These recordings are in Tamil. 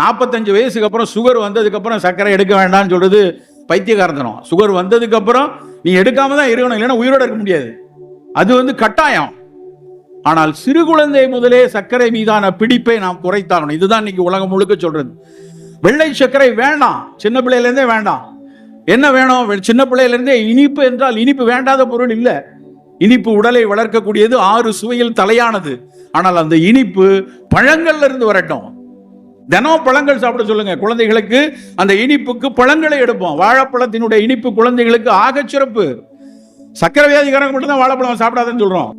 நாற்பத்தஞ்சு வயசுக்கு அப்புறம் சுகர் வந்ததுக்கப்புறம் சர்க்கரை எடுக்க வேண்டாம்னு சொல்றது பைத்தியகாரத்தனம் சுகர் வந்ததுக்கப்புறம் நீ எடுக்காம தான் இருக்கணும் இல்லைன்னா உயிரோட இருக்க முடியாது. அது வந்து கட்டாயம். ஆனால் சிறு குழந்தை முதலே சர்க்கரை மீதான பிடிப்பை நாம் குறைத்தாகணும். இதுதான் இன்னைக்கு உலகம் முழுக்க சொல்றது. வெள்ளை சர்க்கரை வேண்டாம். சின்ன பிள்ளையிலேருந்தே வேண்டாம். என்ன வேணும்? சின்ன பிள்ளையிலேருந்தே இனிப்பு என்றால் இனிப்பு வேண்டாத பொருள் இல்லை. இனிப்பு உடலை வளர்க்கக்கூடியது ஆறு சுவையில் தலையானது. ஆனால் அந்த இனிப்பு பழங்கள்ல இருந்து வரட்டும். தினம் பழங்கள் சாப்பிட சொல்லுங்க. குழந்தைகளுக்கு அந்த இனிப்புக்கு பழங்களை எடுப்போம். வாழைப்பழத்தினுடைய இனிப்பு குழந்தைகளுக்கு ஆக சிறப்பு. சக்கரை வியாதிக்காரங்க மட்டும்தான் வாழைப்பழம் சாப்பிடாதுன்னு சொல்றோம்.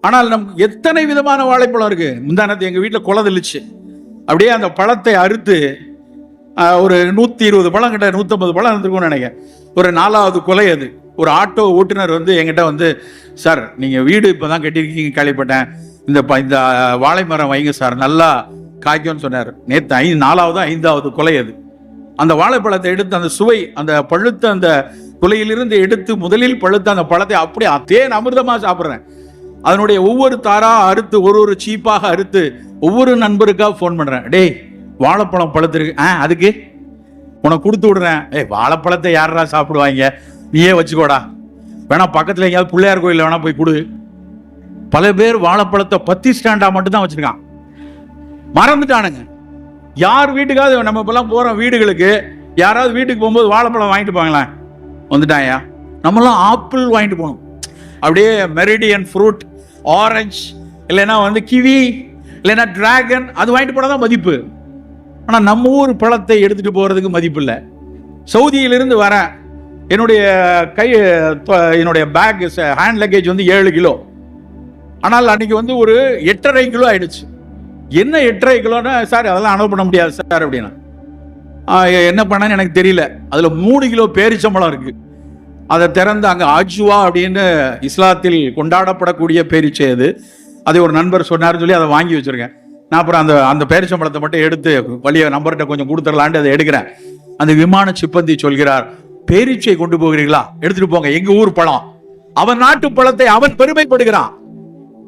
ஆனால் நமக்கு எத்தனை விதமான வாழைப்பழம் இருக்கு? முந்தானத்து எங்க வீட்டில் குளதளிச்சு அப்படியே அந்த பழத்தை அறுத்து ஒரு நூத்தி இருபது பழம் கிட்ட நூத்தம்பது பழம் இருந்திருக்கும்னு நினைக்கிறேன். ஒரு நாலாவது கொலை அது. ஒரு ஆட்டோ ஓட்டுநர் வந்து என்கிட்ட வந்து சார் நீங்க வீடு இப்பதான் கட்டியிருக்கீங்க கேள்விப்பட்டேன். இந்த ப- இந்த வாழை மரம் வைங்க சார். நல்லா காய்க்கும்னு சொன்னார். நேற்று ஐ நாலாவது ஐந்தாவது கொலை அது. அந்த வாழைப்பழத்தை எடுத்து அந்த சுவை அந்த பழுத்த அந்த குலையிலிருந்து எடுத்து முதலில் பழுத்த அந்த பழத்தை அப்படியே தேன் அமிர்தமாக சாப்பிட்றேன். அதனுடைய ஒவ்வொரு தாராக அறுத்து ஒரு ஒரு சீப்பாக அறுத்து ஒவ்வொரு நண்பருக்காக ஃபோன் பண்ணுறேன் டேய் வாழைப்பழம் பழுத்திருக்கு. ஆ அதுக்கு? உனக்கு கொடுத்து விடுறேன். ஏய் வாழைப்பழத்தை யாரா சாப்பிடுவாங்க? நீயே வச்சுக்கோடா. வேணா பக்கத்தில் எங்கேயாவது பிள்ளையார் கோயிலில் வேணா போய் கொடு. பல பேர் வாழைப்பழத்தை பத்தி ஸ்டாண்டாக மட்டும் தான் மறந்துட்டானுங்க. யார் வீட்டுக்காவது நம்ம இப்பெல்லாம் போகிறோம் வீடுகளுக்கு யாராவது வீட்டுக்கு போகும்போது வாழைப்பழம் வாங்கிட்டு போங்களேன் வந்துட்டாயா? நம்மளாம் ஆப்பிள் வாங்கிட்டு போகணும். அப்படியே மெரிடியன் ஃப்ரூட் ஆரஞ்சு இல்லைன்னா வந்து கிவி இல்லைன்னா டிராகன் அது வாங்கிட்டு போனால் தான் மதிப்பு. ஆனால் நம்ம ஊர் பழத்தை எடுத்துட்டு போகிறதுக்கு மதிப்பு இல்லை. சவுதியிலிருந்து வரேன் என்னுடைய கை என்னுடைய பேக் ஹேண்ட் லக்கேஜ் வந்து ஏழு கிலோ. ஆனால் அன்றைக்கி வந்து ஒரு எட்டரை கிலோ ஆயிடுச்சு. என்ன எட்டரை கிலோன்னா சார் அதெல்லாம் அனுப்ப பண்ண முடியாது சார் அப்படின்னா. என்ன பண்ணேன்னு எனக்கு தெரியல. அதில் மூணு கிலோ பேரிச்சம்பழம் இருக்கு. அதை திறந்து அங்கே அஜுவா அப்படின்னு இஸ்லாத்தில் கொண்டாடப்படக்கூடிய பேரிச்சை அது. அதை ஒரு நண்பர் சொன்னார்னு சொல்லி அதை வாங்கி வச்சுருக்கேன். நான் அப்புறம் அந்த அந்த பேரிச்சம்பழத்தை மட்டும் எடுத்து வழிய நம்பர்கிட்ட கொஞ்சம் கொடுத்துடலான்ட்டு அதை எடுக்கிறேன். அந்த விமான சிப்பந்தி சொல்கிறார் பேரிச்சை கொண்டு போகிறீங்களா எடுத்துட்டு போங்க. எங்கள் ஊர் பழம். அவன் நாட்டு பழத்தை அவன் பெருமைப்படுகிறான்.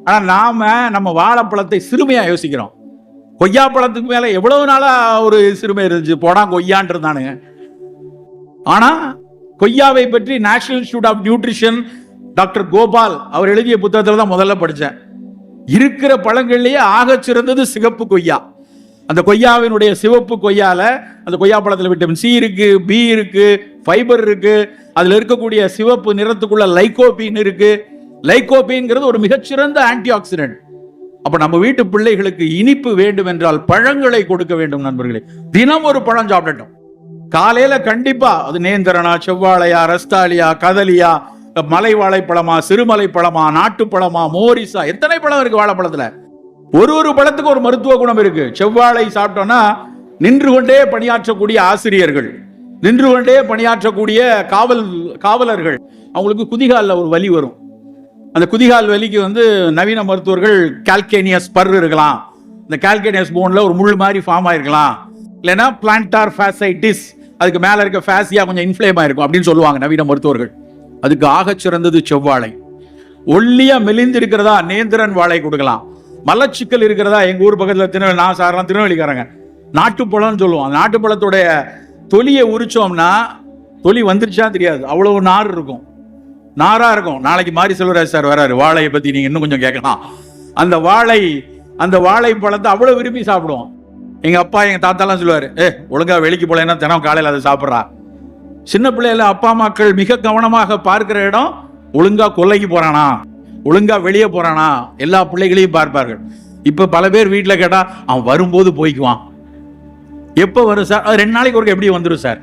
ஆனால் நாம் நம்ம வாழைப்பழத்தை சிறுமையாக யோசிக்கிறோம். கொய்யா பழத்துக்கு எவ்வளவு நாளாக ஒரு சிறுமை இருந்துச்சு? போடா கொய்யான் இருந்தானுங்க. ஆனால் கொய்யாவை பற்றி National Institute of Nutrition doctor Gopal அவர் எழுதிய புத்தகத்தில் தான் முதல்ல படித்தேன் இருக்கிற பழங்கள்லேயே ஆகச்சிறந்தது சிகப்பு கொய்யா. அந்த கொய்யாவினுடைய சிவப்பு கொய்யால அந்த கொய்யா பழத்தில் விட்டமின் சி இருக்கு பி இருக்கு ஃபைபர் இருக்கு அதில் இருக்கக்கூடிய சிவப்பு நிறத்துக்குள்ள லைகோபின் இருக்கு. லைகோபீன்ங்கிறது ஒரு மிகச்சிறந்த ஆன்டி ஆக்சிடென்ட் அப்ப நம்ம வீட்டு பிள்ளைகளுக்கு இனிப்பு வேண்டும் என்றால் பழங்களை கொடுக்க வேண்டும் நண்பர்களே. தினம் ஒரு பழம் சாப்பிடட்டும். காலையில கண்டிப்பா அது நேந்திரனா செவ்வாழையா ரஸ்தாலியா கதலியா மலை வாழைப்பழமா சிறுமலை பழமா நாட்டுப்பழமா மோரிசா எத்தனை பழம் இருக்கு வாழைப்பழத்துல? ஒரு ஒரு பழத்துக்கு ஒரு மருத்துவ குணம் இருக்கு. செவ்வாழை சாப்பிட்டோம்னா நின்று கொண்டே பணியாற்றக்கூடிய ஆசிரியர்கள் நின்று கொண்டே பணியாற்றக்கூடிய காவல் காவலர்கள் அவங்களுக்கு குதிகாலில் ஒரு வலி வரும். அந்த குதிகால் வலிக்கு வந்து நவீன மருத்துவர்கள் கால்கேனியஸ் பர் இருக்கலாம். இந்த கால்கேனியஸ் போன்ல ஒரு முள் மாதிரி ஃபார்ம் ஆயிருக்கலாம். இல்லைன்னா பிளான்டார் ஃபேசைட்டிஸ் அதுக்கு மேலே இருக்க ஃபேசியா கொஞ்சம் இன்ஃப்ளேம் ஆயிருக்கும் அப்படின்னு சொல்லுவாங்க நவீன மருத்துவர்கள். அதுக்கு ஆகச் சிறந்தது செவ்வாழை. ஒல்லியா மெலிந்து இருக்கிறதா நேந்திரன் வாழை கொடுக்கலாம். மலச்சிக்கல் இருக்கிறதா எங்க ஊர் பக்கத்தில் திருநெல்வேலி நான் சாரெல்லாம் திருநெல்வேலிக்காரங்க. நாட்டுப்பழம்னு சொல்லுவோம். அந்த நாட்டுப்பழத்துடைய தொலியை உரிச்சோம்னா தொலி வந்துருச்சா தெரியாது. அவ்வளவு நார் இருக்கும். நாரா இருக்கும். நாளைக்கு மாரி செல்வராஜ் சார் வராரு. வாழையை பத்தி நீங்க இன்னும் கொஞ்சம் கேட்கலாம். அந்த வாழை அந்த வாழை பழத்தை அவ்வளவு விரும்பி சாப்பிடுவோம். எங்க அப்பா எங்க தாத்தாலாம் சொல்லுவாரு ஏ ஒழுங்கா வெளிக்கு போலேன்னா தினம் காலையில அதை சாப்பிட்றா. சின்ன பிள்ளையில அப்பா அம்மாக்கள் மிக கவனமாக பார்க்கிற இடம் ஒழுங்கா கொல்லைக்கு போறானா? ஒழுங்கா வெளியே போறானா? எல்லா பிள்ளைகளையும் பார்ப்பார்கள். இப்ப பல பேர் வீட்டில் கேட்டா அவன் வரும்போது போய்க்குவான். எப்போ வரும் சார்? அது ரெண்டு நாளைக்கு ஒருக்க எப்படி வந்துடும் சார்.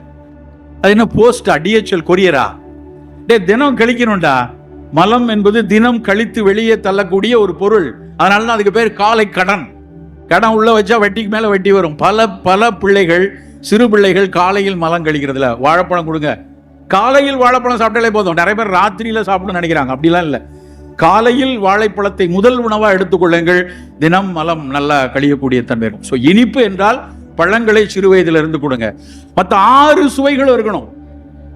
அது என்ன போஸ்டா டிஹெச்எல் கொரியரா? டே தினம் கழிக்கணும்டா. மலம் என்பது தினம் கழித்து வெளியே தள்ளக்கூடிய ஒரு பொருள். அதனால தான் அதுக்கு பேர் காலை கடன். கடன் உள்ள வச்சா வட்டிக்கு மேலே வட்டி வரும். பல பல பிள்ளைகள் சிறு பிள்ளைகள் காலையில் மலம் கழிக்கிறதுல. வாழைப்பழம் கொடுங்க. காலையில் வாழைப்பழம் சாப்பிட்டாலே போதும். நிறைய பேர் ராத்திரியில் சாப்பிடணும்னு நினைக்கிறாங்க. அப்படிலாம் இல்லை. காலையில் வாழைப்பழத்தை முதல் உணவாக எடுத்துக்கொள்ளுங்கள் தினம் மலம் நல்லா கழியக்கூடிய தன்மை இருக்கும். ஸோ இனிப்பு என்றால் பழங்களை சிறு வயதிலிருந்து கொடுங்க. மற்ற ஆறு சுவைகளும் இருக்கணும்.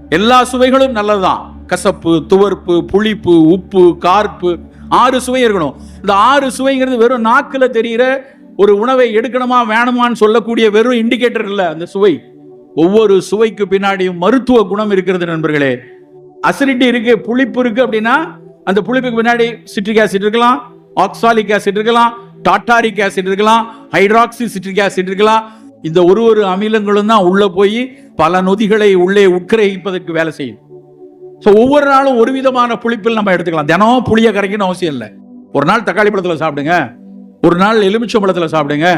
எல்லா சுவைகளும் நல்லதுதான். கசப்பு துவர்ப்பு புளிப்பு உப்பு கார்ப்பு ஆறு சுவை இருக்கணும். இந்த ஆறு சுவைங்கிறது வெறும் நாக்கில் தெரிகிற ஒரு உணவை எடுக்கணுமா வேணுமான்னு சொல்லக்கூடிய வெறும் இண்டிகேட்டர் இல்லை அந்த சுவை. ஒவ்வொரு சுவைக்கு பின்னாடியும் மருத்துவ குணம் இருக்கிறது நண்பர்களே. அசிடிட்டி இருக்கு புளிப்பு இருக்கு அப்படின்னா அந்த புளிப்புக்கு பின்னாடி சிட்ரிக் ஆசிட் இருக்கலாம் ஆக்சாலிக் ஆசிட் இருக்கலாம் டாட்டாரிக் ஆசிட் இருக்கலாம் ஹைட்ராக்சி சிட்ரிக் ஆசிட் இருக்கலாம். இந்த ஒரு ஒரு அமிலங்களும் தான் உள்ள போய் பல நொதிகளை உள்ளே உட்கிரகிப்பதற்கு வேலை செய்யும். ஸோ ஒவ்வொரு நாளும் ஒரு விதமான புளிப்பில் நம்ம எடுத்துக்கலாம். தினம் புளியை கரைக்கணும் அவசியம் இல்லை. ஒரு நாள் தக்காளி பழத்தில் சாப்பிடுங்க. ஒரு நாள் எலுமிச்சம் பழத்தில் சாப்பிடுங்க.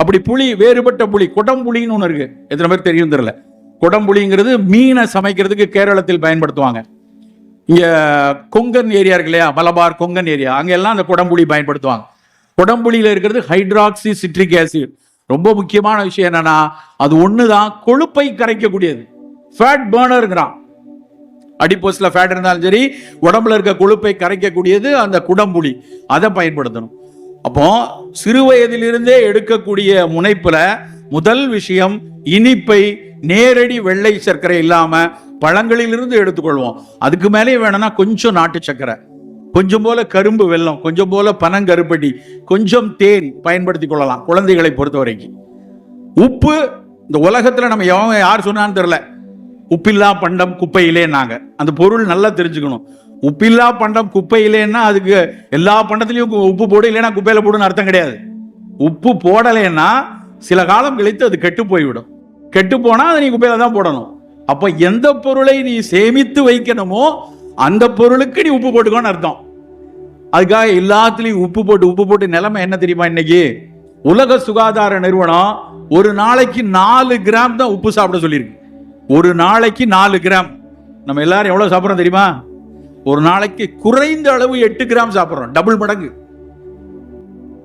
அப்படி புளி வேறுபட்ட புளி குடம்புளின்னு ஒன்று இருக்குது எத்தனை பேர் தெரியும் தெரியல. குடம்புளிங்கிறது மீனை சமைக்கிறதுக்கு கேரளத்தில் பயன்படுத்துவாங்க. இங்கே கொங்கன் ஏரியா இருக்கு இல்லையா? மலபார் கொங்கன் ஏரியா. அங்கெல்லாம் அந்த குடம்புளி பயன்படுத்துவாங்க. குடம்புளியில் இருக்கிறது ஹைட்ராக்சி சிட்ரிக் ஆசிட். ரொம்ப முக்கியமான விஷயம் என்னன்னா அது ஒன்று தான் கொழுப்பை கரைக்கக்கூடியது. ஃபேட் பேர்னருங்கிறான் அடிப்போஸ்ல ஃபேட் இருந்தாலும் சரி உடம்புல இருக்க கொழுப்பை கரைக்கக்கூடியது அந்த குடம்புளி அதை பயன்படுத்தணும். அப்போ சிறு வயதிலிருந்தே எடுக்கக்கூடிய முனைப்புல முதல் விஷயம் இனிப்பை நேரடி வெள்ளை சர்க்கரை இல்லாம பழங்களிலிருந்து எடுத்துக்கொள்வோம். அதுக்கு மேலே வேணும்னா கொஞ்சம் நாட்டு சர்க்கரை. கொஞ்சம் போல கரும்பு வெல்லம் கொஞ்சம் போல பனங்கருப்பட்டி கொஞ்சம் தேன் பயன்படுத்தி கொள்ளலாம் குழந்தைகளை பொறுத்த வரைக்கும் உப்பு இந்த உலகத்தில் நம்ம எவன் யார் சொன்னான்னு தெரில உப்பில்லா பண்டம் குப்பையிலேன்னாங்க. அந்த பொருள் நல்லா தெரிஞ்சுக்கணும். உப்பில்லா பண்டம் குப்பையிலேன்னா அதுக்கு எல்லா பண்டத்திலையும் உப்பு போடு இல்லைன்னா குப்பையில போடுன்னு அர்த்தம் கிடையாது. உப்பு போடலைன்னா சில காலம் கழித்து அது கெட்டு போய்விடும். கெட்டு போனா அதை நீ குப்பையில தான் போடணும். அப்போ எந்த பொருளை நீ சேமித்து வைக்கணுமோ அந்த பொருளுக்கு நீ உப்பு போட்டுக்கோன்னு அர்த்தம். அதுக்காக எல்லாத்துலேயும் உப்பு போட்டு உப்பு போட்டு நிலைமை என்ன தெரியுமா இன்னைக்கு? உலக சுகாதார நிறுவனம் ஒரு நாளைக்கு நாலு கிராம் தான் உப்பு சாப்பிட சொல்லியிருக்கு. ஒரு நாளைக்கு நாலு கிராம். நம்ம எல்லாரும் எவ்வளவு சாப்பிட்றோம் தெரியுமா? ஒரு நாளைக்கு குறைந்த அளவு எட்டு கிராம் சாப்பிட்றோம். டபுள் மடங்கு.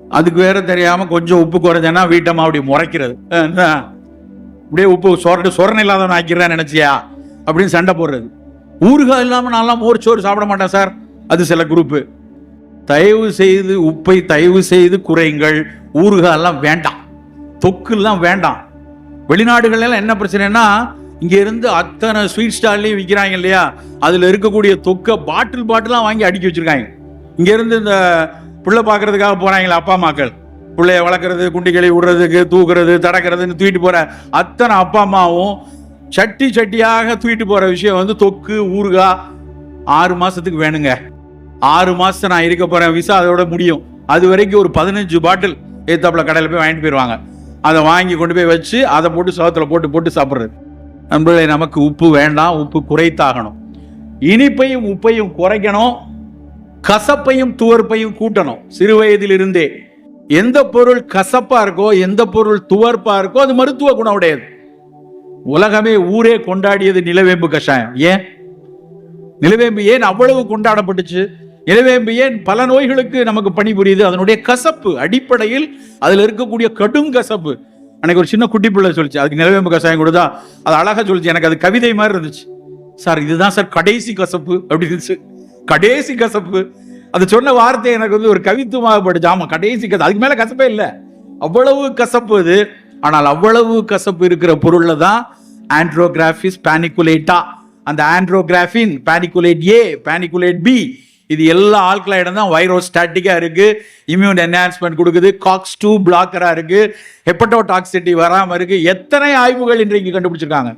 அதுக்கு வேற தெரியாம கொஞ்சம் உப்பு குறைஞ்சேன்னா வீட்டம்மா அப்படி முறைக்கிறது. என்ன? அப்படியே உப்பு சொரட்டு சொரணை இல்லாதவன் ஆக்கிறேன் நினச்சியா? அப்படின்னு சண்டை போடுறது. ஊறுகாய் இல்லாமல் நான்லாம் மோர் சோறு சாப்பிட மாட்டேன் சார். அது சில குரூப்பு தயவு செய்து உப்பை தயவு செய்து குறைங்கள் ஊறுகாய் எல்லாம் வேண்டாம். தொக்குலாம் வேண்டாம். வெளிநாடுகள்லாம் என்ன பிரச்சனைனா இங்கேருந்து அத்தனை ஸ்வீட் ஸ்டால்லையும் விற்கிறாங்க இல்லையா? அதில் இருக்கக்கூடிய தொக்கை பாட்டில் பாட்டிலாம் வாங்கி அடுக்கி வச்சிருக்காங்க. இங்கேருந்து இந்த பிள்ளை பார்க்கறதுக்காக போகிறாங்களே அப்பா அம்மாக்கள். பிள்ளைய வளர்க்குறது குண்டிகளை விடுறதுக்கு தூக்குறது தடக்கிறதுன்னு தூக்கிட்டு போகிற அத்தனை அப்பா அம்மாவும் சட்டி சட்டியாக தூக்கிட்டு போகிற விஷயம் வந்து தொக்கு ஊறுகாய் ஆறு மாதத்துக்கு வேணுங்க. ஆறு மாதத்தை நான் இருக்க போகிறேன் விசா அதோட முடியும். அது வரைக்கும் ஒரு பதினஞ்சு பாட்டில் ஏத்தாப்புல கடையில் போய் வாங்கிட்டு போயிடுவாங்க அதை வாங்கி கொண்டு போய் வச்சு அதை போட்டு சோகத்தில் போட்டு போட்டு சாப்பிட்றது. நண்பர்களே நமக்கு உப்பு வேண்டாம் உப்பு குறைத்தாகணும். இனிப்பையும் உப்பையும் குறைக்கணும் கசப்பையும் துவர்ப்பையும் கூட்டணும் சிறு வயதிலிருந்தே. எந்த பொருள் கசப்பா இருக்கோ எந்த பொருள் துவர்ப்பா இருக்கோ அது மருத்துவ குணம் உடையது உலகமே ஊரே கொண்டாடியது நிலவேம்பு கஷாயம். ஏன்? நிலவேம்பு ஏன் அவ்வளவு கொண்டாடப்பட்டுச்சு? நிலவேம்பு ஏன் பல நோய்களுக்கு நமக்கு பணிபுரியுது? அதனுடைய கசப்பு அடிப்படையில் அதுல இருக்கக்கூடிய கடும் கசப்பு அன்னைக்கு ஒரு சின்ன குட்டி பிள்ளை சொல்லிச்சு. அதுக்கு நிலவேம்பு கசாயம் கொடுத்தா அது அழகா சொல்லிச்சு. எனக்கு அது கவிதை மாதிரி இருந்துச்சு. சார் இதுதான் சார் கடைசி கசப்பு அப்படி இருந்துச்சு. கடைசி கசப்பு. அது சொன்ன வார்த்தை எனக்கு வந்து ஒரு கவித்துவமாக போயிடுச்சு ஆமா கடைசி கசப்பு அதுக்கு மேல கசப்பே இல்லை. அவ்வளவு கசப்பு இது ஆனால் அவ்வளவு கசப்பு இருக்கிற பொருள்ல தான் ஆண்ட்ரோகிராஃபிஸ் பேனிகுலேட்டா அந்த ஆண்ட்ரோகிராஃபின் பேனிகுலேட் ஏ பேனிகுலேட் பி இது எல்லா ஆல்கலைடும் தான் வைரோஸ்டாட்டிக்கா இருக்குது இம்யூன் என்ஹான்ஸ்மெண்ட் கொடுக்குது. காக்ஸ் டூ பிளாக்கரா இருக்கு. ஹெப்படோடாக்சிட்டி வராமல் இருக்கு. எத்தனை ஆய்வுகள் இன்றைக்கு கண்டுபிடிச்சிருக்காங்க.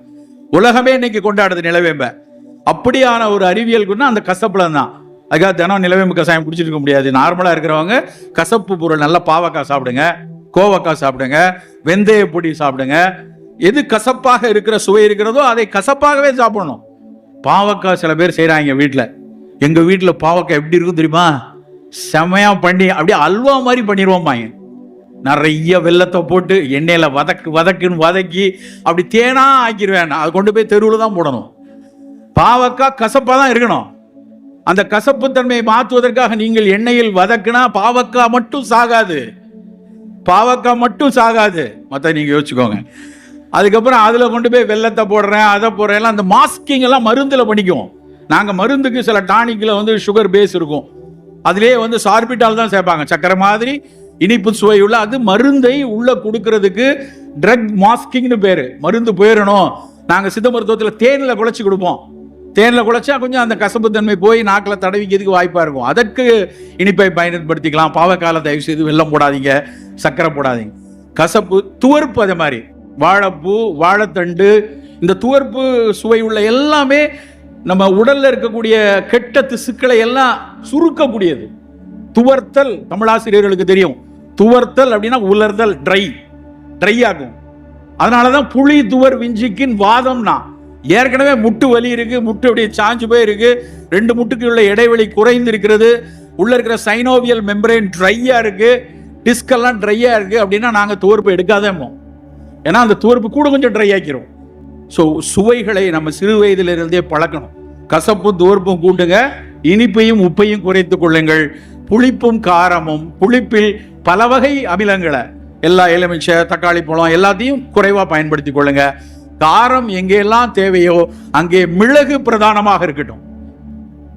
உலகமே இன்னைக்கு கொண்டாடுது நிலவேம்ப. அப்படியான ஒரு அறிவியல் குணம் அந்த கசப்புல தான் அதுக்காக தினம் நிலவேம்பு கசாயம் குடிச்சிருக்க முடியாது. நார்மலாக இருக்கிறவங்க கசப்பு பொருள் நல்லா பாவக்காய் சாப்பிடுங்க கோவக்காய் சாப்பிடுங்க வெந்தய பொடி சாப்பிடுங்க. எது கசப்பாக இருக்கிற சுவை இருக்கிறதோ அதை கசப்பாகவே சாப்பிடணும். பாவக்காய் சில பேர் செய்கிறாங்க வீட்டில் எங்க வீட்டில் பாவக்காய் எப்படி இருக்கும் தெரியுமா? செமையா பண்ணி அப்படியே அல்வா மாதிரி பண்ணிடுவோம்பாங்க நிறைய வெள்ளத்தை போட்டு எண்ணெயில் வதக்கு வதக்குன்னு வதக்கி அப்படி தேனா ஆக்கிடுவேன் நான். அதை கொண்டு போய் தெருவில் தான் போடணும். பாவக்காய் கசப்பாக தான் இருக்கணும். அந்த கசப்பு தன்மையை மாற்றுவதற்காக நீங்கள் எண்ணெயில் வதக்குனா பாவக்காய் மட்டும் சாகாது. பாவக்காய் மட்டும் சாகாது. மற்ற நீங்கள் யோசிச்சுக்கோங்க. அதுக்கப்புறம் அதில் கொண்டு போய் வெள்ளத்தை போடுறேன் அதை போடுறேன் எல்லாம் அந்த மாஸ்கிங் எல்லாம் மருந்தில் பண்ணிக்குவோம். நாங்கள் மருந்துக்கு சில டானிக்கில் வந்து சுகர் பேஸ் இருக்கும். அதுலேயே வந்து சார்பிட்டால் தான் சேர்ப்பாங்க. சக்கரை மாதிரி இனிப்பு சுவை உள்ள அது மருந்தை உள்ள கொடுக்கறதுக்கு ட்ரக் மாஸ்கிங்னு பேர். மருந்து போயிடணும். நாங்கள் சித்த மருத்துவத்தில் தேனில் குழச்சி கொடுப்போம். தேனில் குழைச்சா கொஞ்சம் அந்த கசப்பு தன்மை போய் நாக்கில் தடவிக்கிறதுக்கு வாய்ப்பாக இருக்கும். அதற்கு இனிப்பை பயன்படுத்திக்கலாம். பாவக்கால தயவு செய்து வெல்லம் போடாதீங்க. சக்கரை போடாதீங்க. கசப்பு துவர்ப்பு அதே மாதிரி. வாழைப்பூ வாழைத்தண்டு இந்த துவர்ப்பு சுவை உள்ள எல்லாமே நம்ம உடல்ல இருக்கக்கூடிய கெட்ட திசுக்களை எல்லாம் சுருக்கக்கூடியது. துவர்த்தல் தமிழாசிரியர்களுக்கு தெரியும். துவர்த்தல் அப்படின்னா உலர்தல் ட்ரை ட்ரை ஆகும். அதனால தான் புளி துவர் விஞ்சிக்கின் வாதம்னா ஏற்கனவே முட்டு வலி இருக்கு முட்டு அப்படியே சாஞ்சு போயிருக்கு ரெண்டு முட்டுக்கு உள்ள இடைவெளி குறைந்து இருக்கிறது உள்ள இருக்கிற சைனோவியல் மெம்பரேன் ட்ரையா இருக்கு டிஸ்கெல்லாம் ட்ரையா இருக்கு அப்படின்னா நாங்கள் துவர்ப்பு எடுக்காதேமோ ஏன்னா அந்த துவர்ப்பு கூட கொஞ்சம் ட்ரை ஆக்கிரும். ஸோ சுவைகளை நம்ம சிறு வயதிலிருந்தே பழக்கணும். கசப்பும் தோர்ப்பும் கூட்டுங்க இனிப்பையும் உப்பையும் குறைத்து கொள்ளுங்கள். புளிப்பும் காரமும் புளிப்பில் பல வகை அமிலங்களை எல்லா எலுமிச்சை தக்காளி பழம் எல்லாத்தையும் குறைவாக பயன்படுத்தி கொள்ளுங்க. காரம் எங்கெல்லாம் தேவையோ அங்கே மிளகு பிரதானமாக இருக்கட்டும்.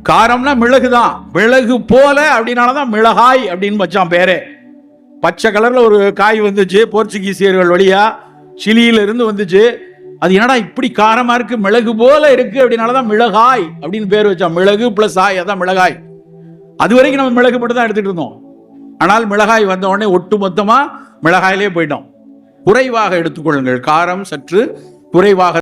காரம்னா மிளகு தான். மிளகு போல அப்படின்னாலதான் மிளகாய் அப்படின்னு வச்சான் பேரே. பச்சை கலரில் ஒரு காய் வந்துச்சு போர்ச்சுகீசியர்கள் வழியாக சிலியிலிருந்து வந்துச்சு. அது என்னடா இப்படி காரமா இருக்கு? மிளகு போல இருக்கு அப்படின்னாலதான் மிளகாய் அப்படின்னு பேர் வச்சா மிளகு பிளஸ் ஆய் அதான் மிளகாய். அது வரைக்கும் நம்ம மிளகு மட்டும் தான் எடுத்துட்டு இருந்தோம். ஆனால் மிளகாய் வந்த உடனே ஒட்டு மொத்தமா மிளகாயிலே போயிட்டோம். குறைவாக எடுத்துக்கொள்ளுங்கள். காரம் சற்று குறைவாக